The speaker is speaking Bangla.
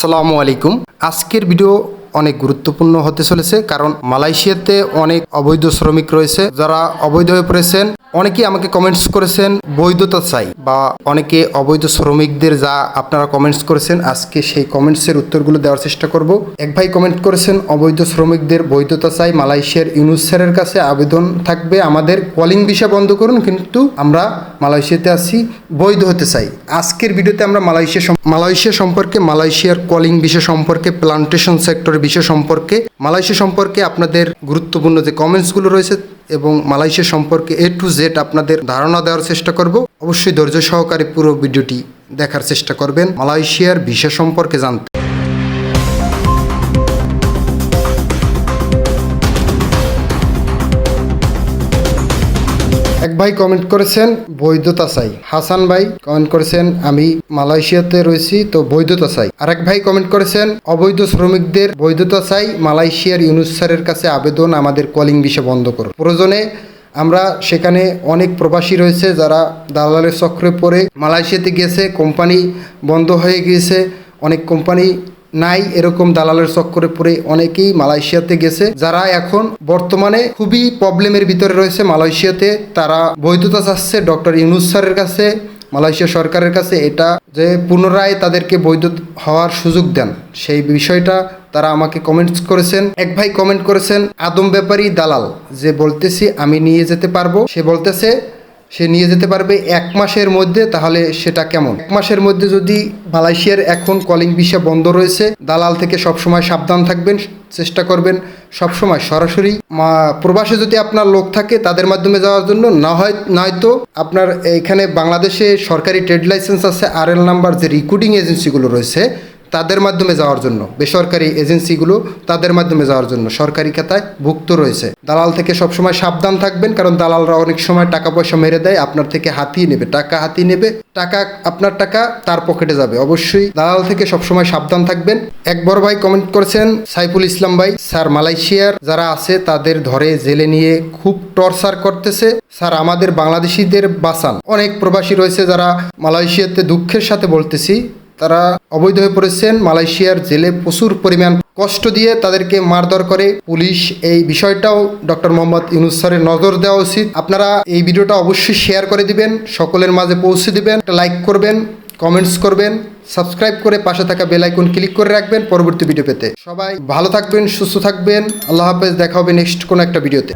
আসসালামু আলাইকুম। আজকের ভিডিও অনেক গুরুত্বপূর্ণ হতে চলেছে, কারণ মালয়েশিয়াতে অনেক অবৈধ শ্রমিক রয়েছে। যারা অবৈধ হয়ে পড়েছেন, অনেকেই আমাকে কমেন্টস করেছেন, বৈধতা চাই বা অনেকে অবৈধ শ্রমিকদের যা আপনারা কমেন্টস করেছেন, আজকে সেই কমেন্টসের উত্তরগুলো দেওয়ার চেষ্টা করব। এক ভাই কমেন্ট করেছেন, অবৈধ শ্রমিকদের বৈধতা চাই, মালয়েশিয়ার ইউনুস স্যারের কাছে আবেদন থাকবে, আমাদের কলিং ভিসা বন্ধ করুন, কিন্তু আমরা মালয়েশিয়াতে আছি, বৈধ হতে চাই। আজকের ভিডিওতে আমরা মালয়েশিয়া মালয়েশিয়া সম্পর্কে, মালয়েশিয়ার কলিং বিষয় সম্পর্কে প্লান্টেশন সেক্টরের বিষয় সম্পর্কে, মালয়েশিয়া সম্পর্কে আপনাদের গুরুত্বপূর্ণ যে কমেন্টসগুলো রয়েছে এবং মালয়েশিয়া সম্পর্কে এ টু জেড আপনাদের ধারণা দেওয়ার চেষ্টা করব। অবশ্যই ধৈর্য সহকারে পুরো ভিডিওটি দেখার চেষ্টা করবেন। মালয়েশিয়ার ভিসা সম্পর্কে জানতে। ভাই কমেন্ট করেছেন, বৈধতা চাই। হাসান ভাই কমেন্ট করেছেন, আমি মালয়েশিয়াতে রয়েছি, তো বৈধতা চাই। আরেক ভাই কমেন্ট করেছেন, অবৈধ শ্রমিকদের বৈধতা চাই, মালয়েশিয়ার ইউনুস স্যারের কাছে আবেদন আমাদের কলিং বিষয় বন্ধ করুন। প্রয়োজনে আমরা সেখানে অনেক প্রবাসী রয়েছে যারা দালালের চক্রে পড়ে মালয়েশিয়াতে গিয়েছে কোম্পানি বন্ধ হয়ে গিয়েছে, অনেক কোম্পানি নাই এরকম দালালের চক্করে পড়ে অনেকেই মালয়েশিয়াতে গেছে। যারা এখন বর্তমানে খুবই প্রবলেমের ভিতরে রয়েছে মালয়েশিয়াতে, তারা বৈধতা চাচ্ছে ডক্টর ইউনুস স্যারের কাছে, মালয়েশিয়া সরকারের কাছে। এটা যে পুনরায় তাদেরকে বৈধ হওয়ার সুযোগ দেন, সেই বিষয়টা তারা আমাকে কমেন্টস করেছেন। এক ভাই কমেন্ট করেছেন, আদম ব্যাপারী দালাল, যে বলতেছি আমি নিয়ে যেতে পারব? সে বলতেছে সে নিয়ে যেতে পারবে এক মাসের মধ্যে, তাহলে সেটা কেমন? এক মাসের মধ্যে যদি মালয়েশিয়ার এখন কলিং ভিসা বন্ধ রয়েছে, দালাল থেকে সবসময় সাবধান থাকবেন, চেষ্টা করবেন সবসময় সরাসরি। প্রবাসে যদি আপনার লোক থাকে তাদের মাধ্যমে যাওয়ার জন্য, না হয় নয়তো আপনার এখানে বাংলাদেশে সরকারি ট্রেড লাইসেন্স আছে আর এল নাম্বার যে রিক্রুটিং এজেন্সিগুলো রয়েছে তাদের মাধ্যমে যাওয়ার জন্য। বেসরকারি এজেন্সিগুলো তাদের মাধ্যমে যাওয়ার জন্য। সরকারি খাতায় ভুক্ত রয়েছে। দালাল থেকে সবসময় সাবধান থাকবেন, কারণ দালালরা অনেক সময় টাকা পয়সা মেরে দেয়, আপনার থেকে হাতিয়ে নেবে। টাকা হাতিয়ে নেবে, টাকা, আপনার টাকা তার পকেটে যাবে। অবশ্যই দালাল থেকে সবসময় সাবধান থাকবেন। এক বড় ভাই কমেন্ট করেছেন, সাইফুল ইসলাম ভাই, স্যার, মালয়েশিয়ার যারা আছে তাদের ধরে জেলে নিয়ে খুব টর্চার করতেছে। স্যার, আমাদের বাংলাদেশিদের বাঁচান। অনেক প্রবাসী রয়েছে যারা মালয়েশিয়াতে দুঃখের সাথে বলতেছি তারা অবৈধ হয়ে পড়েছেন। মালয়েশিয়ার জেলে প্রচুর পরিমাণ কষ্ট দিয়ে তাদেরকে মারধর করে পুলিশ। এই বিষয়টাও ডক্টর মোহাম্মদ ইউনুস স্যারের নজর দেওয়া উচিত। আপনারা এই ভিডিওটা অবশ্যই শেয়ার করে দিবেন, সকলের মাঝে পৌঁছে দিবেন লাইক করবেন, কমেন্টস করবেন, সাবস্ক্রাইব করে পাশে থাকা বেল আইকন ক্লিক করে রাখবেন পরবর্তী ভিডিও পেতে। সবাই ভালো থাকবেন, সুস্থ থাকবেন। আল্লাহ হাফেজ, দেখা হবে নেক্সট কোনো একটা ভিডিওতে।